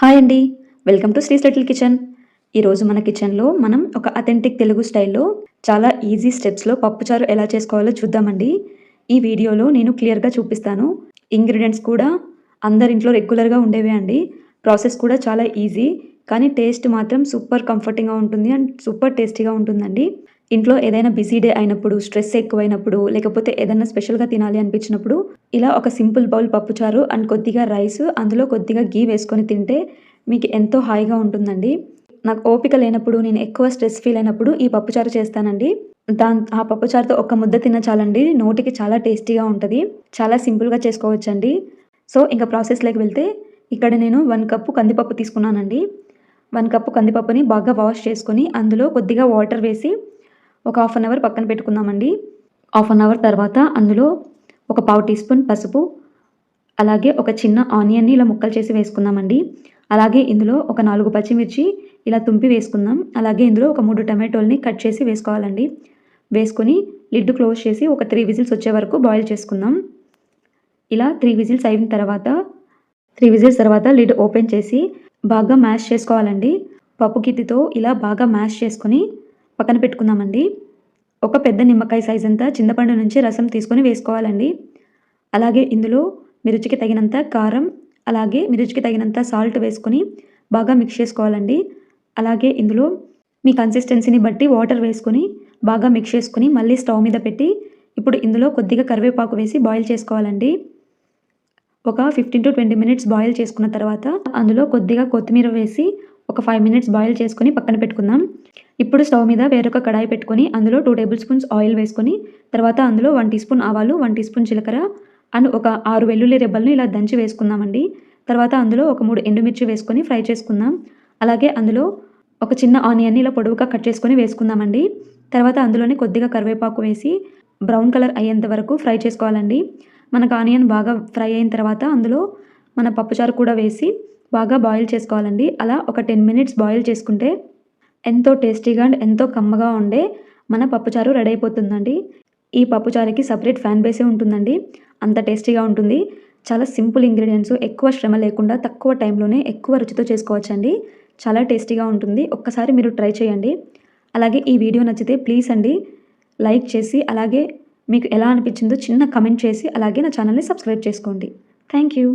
Hi అండి. Welcome to Sri's little kitchen. ఈరోజు మన కిచెన్లో మనం ఒక అథెంటిక్ తెలుగు స్టైల్లో చాలా ఈజీ స్టెప్స్లో పప్పుచారు ఎలా చేసుకోవాలో చూద్దామండి. ఈ వీడియోలో నేను క్లియర్గా చూపిస్తాను. ఇంగ్రీడియంట్స్ కూడా అందరింట్లో రెగ్యులర్గా ఉండేవే అండి. ప్రాసెస్ కూడా చాలా ఈజీ కానీ టేస్ట్ మాత్రం సూపర్ కంఫర్టింగ్గా ఉంటుంది అండ్ సూపర్ టేస్టీగా ఉంటుందండి. ఇంట్లో ఏదైనా బిజీ డే అయినప్పుడు స్ట్రెస్ ఎక్కువైనప్పుడు లేకపోతే ఏదైనా స్పెషల్గా తినాలి అనిపించినప్పుడు ఇలా ఒక సింపుల్ బౌల్ పప్పుచారు అండ్ కొద్దిగా రైస్ అందులో కొద్దిగా గీ వేసుకొని తింటే మీకు ఎంతో హాయిగా ఉంటుందండి. నాకు ఓపిక లేనప్పుడు నేను ఎక్కువ స్ట్రెస్ ఫీల్ అయినప్పుడు ఈ పప్పుచారు చేస్తానండి. దాని ఆ పప్పుచారుతో ఒక ముద్ద తిన్న చాలండి. నోటికి చాలా టేస్టీగా ఉంటుంది. చాలా సింపుల్గా చేసుకోవచ్చండి. సో ఇంకా ప్రాసెస్లోకి వెళ్తే ఇక్కడ నేను వన్ కప్పు కందిపప్పు తీసుకున్నానండి. వన్ కప్పు కందిపప్పుని బాగా వాష్ చేసుకొని అందులో కొద్దిగా వాటర్ వేసి ఒక హాఫ్ అన్ అవర్ పక్కన పెట్టుకుందామండి. హాఫ్ అన్ అవర్ తర్వాత అందులో ఒక పావు టీ స్పూన్ పసుపు అలాగే ఒక చిన్న ఆనియన్ని ఇలా ముక్కలు చేసి వేసుకుందామండి. అలాగే ఇందులో ఒక నాలుగు పచ్చిమిర్చి ఇలా తుంపి వేసుకుందాం. అలాగే ఇందులో ఒక మూడు టమాటోల్ని కట్ చేసి వేసుకోవాలండి. వేసుకొని లిడ్ క్లోజ్ చేసి ఒక త్రీ విజిల్స్ వచ్చే వరకు బాయిల్ చేసుకుందాం. ఇలా త్రీ విజిల్స్ అయిన తర్వాత త్రీ విజిల్స్ తర్వాత లిడ్ ఓపెన్ చేసి బాగా మ్యాష్ చేసుకోవాలండి. పప్పు కిత్తితో ఇలా బాగా మ్యాష్ చేసుకొని పక్కన పెట్టుకుందామండి. ఒక పెద్ద నిమ్మకాయ సైజ్ అంతా చింతపండు నుంచి రసం తీసుకొని వేసుకోవాలండి. అలాగే ఇందులో మీ రుచికి తగినంత కారం అలాగే మీ రుచికి తగినంత సాల్ట్ వేసుకొని బాగా మిక్స్ చేసుకోవాలండి. అలాగే ఇందులో మీ కన్సిస్టెన్సీని బట్టి వాటర్ వేసుకొని బాగా మిక్స్ చేసుకుని మళ్ళీ స్టవ్ మీద పెట్టి ఇప్పుడు ఇందులో కొద్దిగా కరివేపాకు వేసి బాయిల్ చేసుకోవాలండి. ఒక fifteen to twenty minutes boil చేసుకున్న తర్వాత అందులో కొద్దిగా కొత్తిమీర వేసి ఒక ఫైవ్ మినిట్స్ బాయిల్ చేసుకొని పక్కన పెట్టుకుందాం. ఇప్పుడు స్టవ్ మీద వేరొక కడాయి పెట్టుకొని అందులో టూ టేబుల్ స్పూన్స్ ఆయిల్ వేసుకొని తర్వాత అందులో వన్ టీ స్పూన్ ఆవాలు వన్ టీ స్పూన్ జీలకర్ర అండ్ ఒక ఆరు వెల్లుల్లి రెబ్బలను ఇలా దంచి వేసుకుందామండి. తర్వాత అందులో ఒక మూడు ఎండుమిర్చి వేసుకొని ఫ్రై చేసుకుందాం. అలాగే అందులో ఒక చిన్న ఆనియన్ని ఇలా పొడవుగా కట్ చేసుకొని వేసుకుందామండి. తర్వాత అందులోనే కొద్దిగా కరివేపాకు వేసి బ్రౌన్ కలర్ అయ్యేంత వరకు ఫ్రై చేసుకోవాలండి. మనకు ఆనియన్ బాగా ఫ్రై అయిన తర్వాత అందులో మన పప్పుచారు కూడా వేసి బాగా బాయిల్ చేసుకోవాలండి. అలా ఒక టెన్ మినిట్స్ బాయిల్ చేసుకుంటే ఎంతో టేస్టీగా అండ్ ఎంతో కమ్మగా ఉండే మన పప్పుచారు రెడీ అయిపోతుందండి. ఈ పప్పుచారుకి సపరేట్ ఫ్యాన్ బేసే ఉంటుందండి. అంత టేస్టీగా ఉంటుంది. చాలా సింపుల్ ఇంగ్రీడియంట్స్ ఎక్కువ శ్రమ లేకుండా తక్కువ టైంలోనే ఎక్కువ రుచితో చేసుకోవచ్చండి. చాలా టేస్టీగా ఉంటుంది. ఒక్కసారి మీరు ట్రై చేయండి. అలాగే ఈ వీడియో నచ్చితే ప్లీజ్ అండి లైక్ చేసి అలాగే మీకు ఎలా అనిపించిందో చిన్న కమెంట్ చేసి అలాగే నా ఛానల్ని సబ్స్క్రైబ్ చేసుకోండి. Thank you